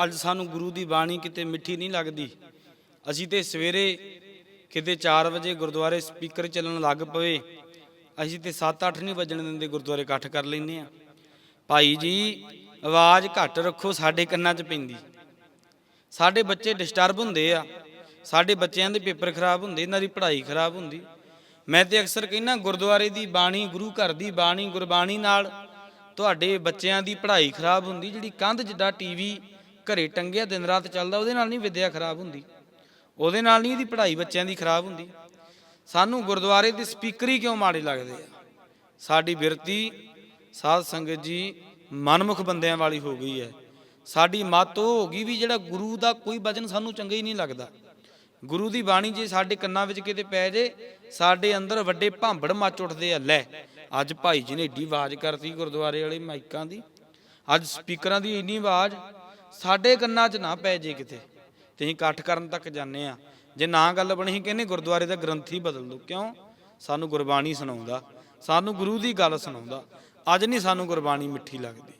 ਅੱਜ ਸਾਨੂੰ ਗੁਰੂ ਦੀ ਬਾਣੀ ਕਿਤੇ ਮਿੱਠੀ ਨਹੀਂ ਲੱਗਦੀ। ਅਸੀਂ ਤੇ ਸਵੇਰੇ ਕਿਤੇ 4 ਵਜੇ ਗੁਰਦੁਆਰੇ ਸਪੀਕਰ ਚੱਲਣ ਲੱਗ ਪਵੇ, ਅਸੀਂ ਤੇ 7-8 ਨਹੀਂ ਵੱਜਣ ਦਿੰਦੇ ਗੁਰਦੁਆਰੇ ਇਕੱਠ ਕਰ ਲੈਂਦੇ ਆ ਭਾਈ ਜੀ, ਆਵਾਜ਼ ਘੱਟ ਰੱਖੋ, ਸਾਡੇ ਕੰਨਾਂ 'ਚ ਪੈਂਦੀ। ਸਾਡੇ ਬੱਚੇ ਡਿਸਟਰਬ ਹੁੰਦੇ ਆ, ਸਾਡੇ ਬੱਚਿਆਂ ਦੇ ਪੇਪਰ ਖਰਾਬ ਹੁੰਦੇ, ਇਹਨਾਂ ਦੀ ਪੜ੍ਹਾਈ ਖਰਾਬ ਹੁੰਦੀ। ਮੈਂ ਤੇ ਅਕਸਰ ਕਹਿੰਨਾ ਗੁਰਦੁਆਰੇ ਦੀ ਬਾਣੀ, ਗੁਰੂ ਘਰ ਦੀ ਬਾਣੀ, ਗੁਰਬਾਣੀ ਨਾਲ ਤੁਹਾਡੇ ਬੱਚਿਆਂ ਦੀ ਪੜ੍ਹਾਈ ਖਰਾਬ ਹੁੰਦੀ, ਜਿਹੜੀ ਕੰਧ ਜਿੱਡਾ ਟੀਵੀ ਘਰੇ ਟੰਗਿਆ ਦਿਨ ਰਾਤ ਚੱਲਦਾ, ਉਹਦੇ ਨਾਲ ਨਹੀਂ ਵਿਦਿਆ ਖਰਾਬ ਹੁੰਦੀ। ਉਹਦੇ ਨਾਲ ਨਹੀਂ ਇਹਦੀ ਪੜ੍ਹਾਈ ਬੱਚਿਆਂ ਦੀ ਖਰਾਬ ਹੁੰਦੀ। ਸਾਨੂੰ ਗੁਰਦੁਆਰੇ ਦੇ ਸਪੀਕਰ ਹੀ ਕਿਉਂ ਮਾੜੇ ਲੱਗਦੇ ਆ? ਸਾਡੀ ਬਿਰਤੀ, ਸਾਧ ਸੰਗਤ ਜੀ, ਮਨਮੁਖ ਬੰਦਿਆਂ ਵਾਲੀ ਹੋ ਗਈ ਹੈ। ਸਾਡੀ ਮੱਤ ਉਹ ਹੋ ਗਈ ਵੀ ਜਿਹੜਾ ਗੁਰੂ ਦਾ ਕੋਈ ਵਚਨ ਸਾਨੂੰ ਚੰਗਾ ਹੀ ਨਹੀਂ ਲੱਗਦਾ। ਗੁਰੂ ਦੀ ਬਾਣੀ ਜੇ ਸਾਡੇ ਕੰਨਾਂ ਵਿੱਚ ਕਿਤੇ ਪੈ ਜੇ, ਸਾਡੇ ਅੰਦਰ ਵੱਡੇ ਭਾਂਬੜ ਮੱਚ ਉੱਠਦੇ ਆ, ਲੈ, ਅੱਜ ਭਾਈ ਜੀ ਨੇ ਏਡੀ ਆਵਾਜ਼ ਕਰਤੀ ਗੁਰਦੁਆਰੇ ਵਾਲੇ ਮਾਈਕਾਂ ਦੀ। ਅੱਜ ਸਪੀਕਰਾਂ ਦੀ ਇੰਨੀ ਆਵਾਜ਼ ਸਾਡੇ ਕੰਨਾਂ 'ਚ ਨਾ ਪੈ ਜੇ ਕਿਤੇ। ਤੇ ਅਸੀਂ ਇਕੱਠ ਕਰਨ ਤੱਕ ਜਾਂਦੇ ਆ ਜੇ ਨਾ ਗੱਲ ਬਣੀ ਕਹਿੰਦੇ ਗੁਰਦੁਆਰੇ ਦਾ ਗ੍ਰੰਥ ਹੀ ਬਦਲ ਦਿਓ। ਕਿਉਂ? ਸਾਨੂੰ ਗੁਰਬਾਣੀ ਸੁਣਾਉਂਦਾ। ਸਾਨੂੰ ਗੁਰੂ ਦੀ ਗੱਲ ਸੁਣਾਉਂਦਾ। ਅੱਜ ਨਹੀਂ ਸਾਨੂੰ ਗੁਰਬਾਣੀ ਮਿੱਠੀ ਲੱਗਦੀ।